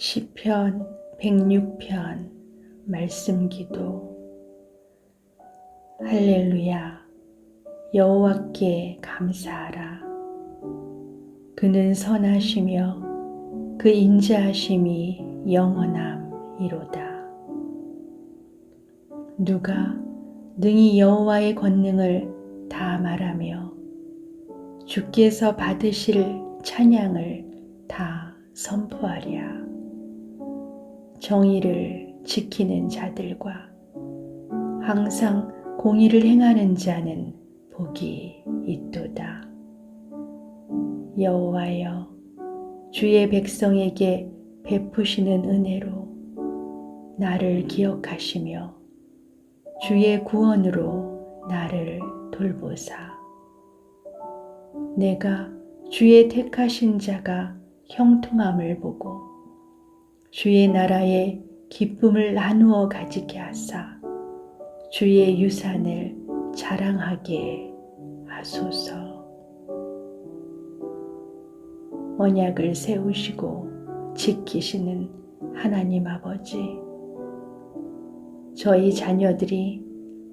시편 106편 말씀 기도. 할렐루야. 여호와께 감사하라. 그는 선하시며 그 인자하심이 영원함이로다. 누가 능히 여호와의 권능을 다 말하며 주께서 받으실 찬양을 다 선포하랴. 정의를 지키는 자들과 항상 공의를 행하는 자는 복이 있도다. 여호와여, 주의 백성에게 베푸시는 은혜로 나를 기억하시며 주의 구원으로 나를 돌보사. 내가 주의 택하신 자가 형통함을 보고 주의 나라의 기쁨을 나누어 가지게 하사 주의 유산을 자랑하게 하소서. 언약을 세우시고 지키시는 하나님 아버지, 저희 자녀들이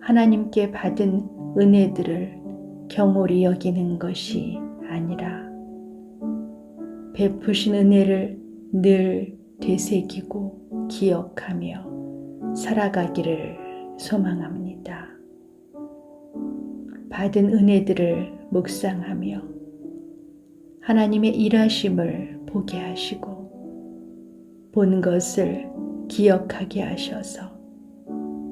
하나님께 받은 은혜들을 경홀히 여기는 것이 아니라 베푸신 은혜를 늘 되새기고 기억하며 살아가기를 소망합니다. 받은 은혜들을 묵상하며 하나님의 일하심을 보게 하시고 본 것을 기억하게 하셔서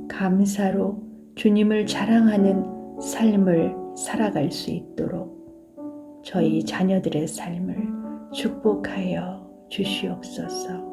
감사로 주님을 자랑하는 삶을 살아갈 수 있도록 저희 자녀들의 삶을 축복하여 주시옵소서.